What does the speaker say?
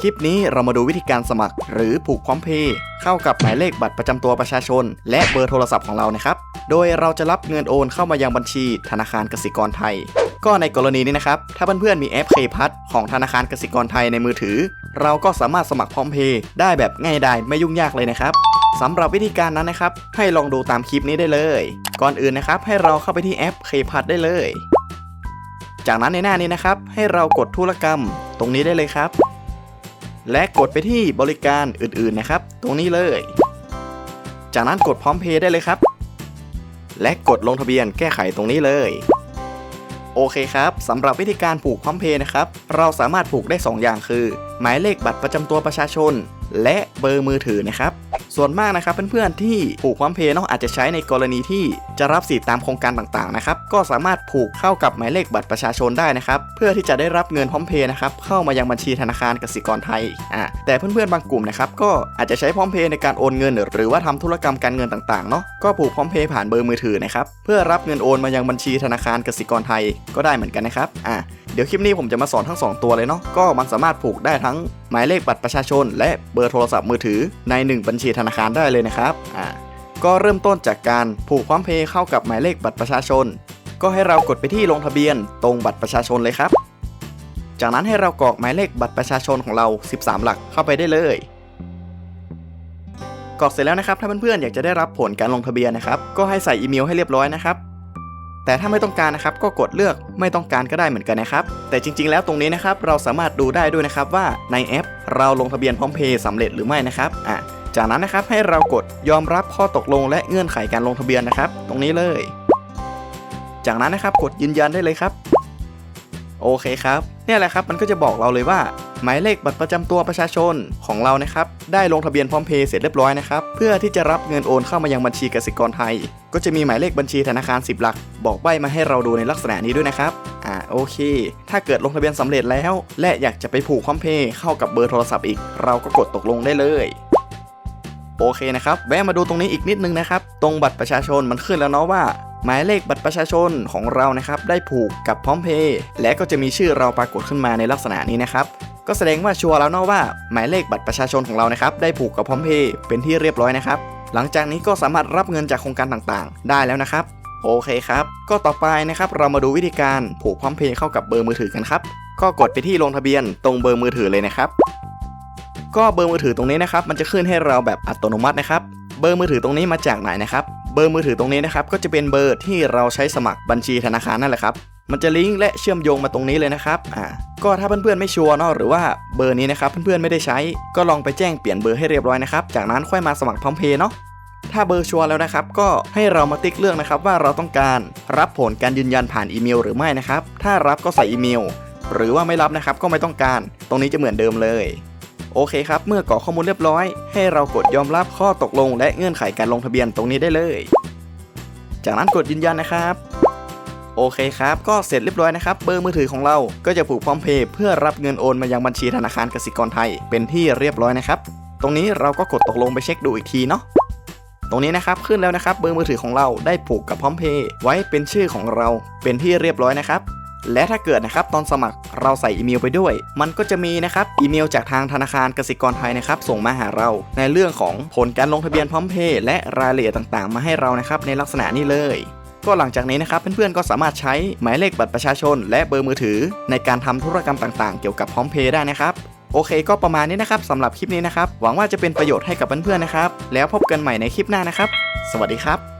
คลิปนี้เรามาดูวิธีการสมัคร หรือผูกพร้อมเพย์เข้ากับหมายเลขบัตรประจำตัวประชาชน และเบอร์โทรศัพท์ของเรานะครับ โดยเราจะรับเงินโอนเข้ามายังบัญชี ธนาคารกสิกรไทย ก็ในกรณีนี้นะครับ ถ้าเพื่อนๆมีแอปเคพัทของธนาคารกสิกรไทยในมือถือ เราก็สามารถสมัครพร้อมเพย์ได้แบบง่ายดายไม่ยุ่งยากเลยนะครับสำหรับวิธีการนั้นนะครับ ให้ลองดูตามคลิปนี้ได้เลย ก่อนอื่นนะครับ ให้เราเข้าไปที่แอปเคพัทได้เลย จากนั้นในหน้านี้นะครับ ให้เรากดธุรกรรม ตรงนี้ได้เลยครับ และกดไปที่บริการอื่นๆนะครับ ตรงนี้เลย จากนั้นกดพร้อมเพย์ได้เลยครับ และกดลงทะเบียนแก้ไขตรงนี้เลย โอเคครับสำหรับวิธีการผูกพร้อมเพย์นะครับ เราสามารถผูกได้ 2 อย่างคือ หมายเลขบัตรประจำตัวประชาชน และเบอร์มือถือนะครับ ส่วนมากนะครับเพื่อนๆที่ผูกพร้อมเพย์เนาะอาจจะใช้ในกรณีที่จะรับสิทธิ์ตามโครงการต่างๆนะครับก็สามารถผูกเข้ากับหมายเลขบัตรประชาชนได้นะครับเพื่อที่จะได้รับเงินพร้อมเพย์นะครับเข้ามายังบัญชีธนาคารกสิกรไทยอ่าแต่เพื่อนๆบางกลุ่มนะครับก็อาจจะใช้พร้อมเพย์ในการโอนเงิน หรือว่าทำธุรกรรมการเงินต่างๆเนาะก็ผูกพร้อมเพย์ผ่านเบอร์มือถือนะครับเพื่อรับเงินโอนมายังบัญชีธนาคารกสิกรไทยก็ได้เหมือนกันนะครับอ่าเดี๋ยวคลิปนี้ผมจะมาสอนทั้ง 2 ตัวเลยเนาะก็มันสามารถผูกได้ทั้ง หมายเลขบัตรประชาชน และเบอร์โทรศัพท์มือถือใน 1 บัญชีธนาคารได้เลยนะครับอ่าก็เริ่มต้นจากการผูกพร้อมเพย์เข้ากับหมายเลขบัตรประชาชน ก็ให้เรากดไปที่ลงทะเบียนตรงบัตรประชาชนเลยครับ จากนั้นให้เรากรอกหมายเลขบัตรประชาชนของเรา 13 หลักเข้าไปได้เลยกรอกเสร็จแล้วนะครับถ้าเพื่อนๆอยากจะได้รับผลการลงทะเบียนนะครับก็ให้ใส่อีเมลให้เรียบร้อยนะครับ แต่ถ้าไม่ต้องการนะครับก็กดเลือกไม่ต้องการก็ได้เหมือนกันนะครับ แต่จริง ๆ แล้วตรงนี้นะครับเราสามารถดูได้ด้วยนะครับว่าในแอป เราลงทะเบียนพร้อมเพย์สำเร็จหรือไม่นะครับอะจากนั้นนะครับให้เรากดยอมรับข้อตกลงและเงื่อนไขการลงทะเบียนนะครับ ตรงนี้เลย จากนั้นนะครับกดยืนยันได้เลยครับ โอเคครับ เนี่ยแหละครับมันก็จะบอกเราเลยว่า หมายเลขบัตรประจำตัวประชาชนของเรานะครับ ได้ลงทะเบียนพร้อมเพย์เสร็จเรียบร้อยนะครับ เพื่อที่จะรับเงินโอนเข้ามายังบัญชีกสิกรไทย ก็จะมีหมายเลขบัญชีธนาคาร 10 หลัก บอกใบมาให้เราดูในลักษณะนี้ด้วยนะครับ อ่าโอเค ถ้าเกิดลงทะเบียนสำเร็จแล้ว และอยากจะไปผูกพร้อมเพย์เข้ากับเบอร์โทรศัพท์อีก เราก็กดตกลงได้เลยโอเคนะครับ แวะมาดูตรงนี้อีกนิดนึงนะครับ ตรงบัตรประชาชนมันขึ้นแล้วเนาะว่า หมายเลขบัตรประชาชนของเรานะครับ ได้ผูกกับพร้อมเพย์และก็จะมีชื่อเราปรากฏขึ้นมาในลักษณะนี้นะครับ ก็แสดงว่าชัวร์แล้วเนาะว่าหมายเลขบัตรประชาชนของเรานะครับได้ผูกกับพร้อมเพย์เป็นที่เรียบร้อยนะครับ หลังจากนี้ก็สามารถรับเงินจากโครงการต่างๆ ได้แล้วนะครับโอเคครับ ก็ต่อไปนะครับเรามาดูวิธีการผูกพร้อมเพย์เข้ากับเบอร์มือถือกันครับ ก็กดไปที่ลงทะเบียนตรงเบอร์มือถือเลยนะครับ ก็เบอร์มือถือตรงนี้นะครับ มันจะขึ้นให้เราแบบอัตโนมัตินะครับ เบอร์มือถือตรงนี้มาจากไหนนะครับเบอร์มือถือตรงนี้นะครับก็จะเป็นเบอร์ที่เราใช้สมัครบัญชีธนาคารนั่นแหละครับมันจะลิงก์และเชื่อมโยงมาตรงนี้เลยนะครับอ่าก็ถ้าเพื่อนๆไม่ชัวร์เนาะหรือว่าเบอร์นี้นะครับเพื่อนๆไม่ได้ใช้ ก็ลองไปแจ้งเปลี่ยนเบอร์ให้เรียบร้อยนะครับจากนั้นค่อยมาสมัครพร้อมเพย์เนาะถ้าเบอร์ชัวร์แล้วนะครับ ก็ให้เรามาติ๊กเลือกนะครับว่าเราต้องการรับผลการยืนยันผ่านอีเมลหรือไม่นะครับ ถ้ารับก็ใส่อีเมล หรือว่าไม่รับนะครับก็ไม่ต้องการ ตรงนี้จะเหมือนเดิมเลย โอเคครับ เมื่อกรอกข้อมูลเรียบร้อย ให้เรากดยอมรับข้อตกลง และเงื่อนไขการลงทะเบียนตรงนี้ได้เลย จากนั้นกดยืนยันนะครับ โอเคครับ ก็เสร็จเรียบร้อยนะครับ เบอร์มือถือของเราก็จะผูกพร้อมเพย์เพื่อรับเงินโอนมายังบัญชีธนาคารกสิกรไทย เป็นที่เรียบร้อยนะครับ ตรงนี้เราก็กดตกลงไปเช็คดูอีกทีเนาะตรงนี้นะครับขึ้นแล้วนะครับเบอร์มือถือของเราได้ผูกกับพร้อมเพย์ไว้เป็นชื่อของเราเป็นที่เรียบร้อยนะครับ และถ้าเกิดนะครับตอนสมัครเราใส่อีเมลไปด้วย มันก็จะมีนะครับอีเมลจากทางธนาคารกสิกรไทยนะครับส่งมาหาเรา ในเรื่องของผลการลงทะเบียนพร้อมเพย์และรายละเอียดต่างๆ มาให้เรานะครับในลักษณะนี้เลยก็หลังจากนี้นะครับเพื่อนๆก็สามารถใช้หมายเลขบัตรประชาชน และเบอร์มือถือ ในการทำธุรกรรมต่างๆ เกี่ยวกับพร้อมเพย์ได้นะครับโอเคก็ประมาณนี้นะครับสำหรับคลิปนี้นะครับ หวังว่าจะเป็นประโยชน์ให้กับเพื่อนๆนะครับ แล้วพบกันใหม่ในคลิปหน้านะครับ สวัสดีครับ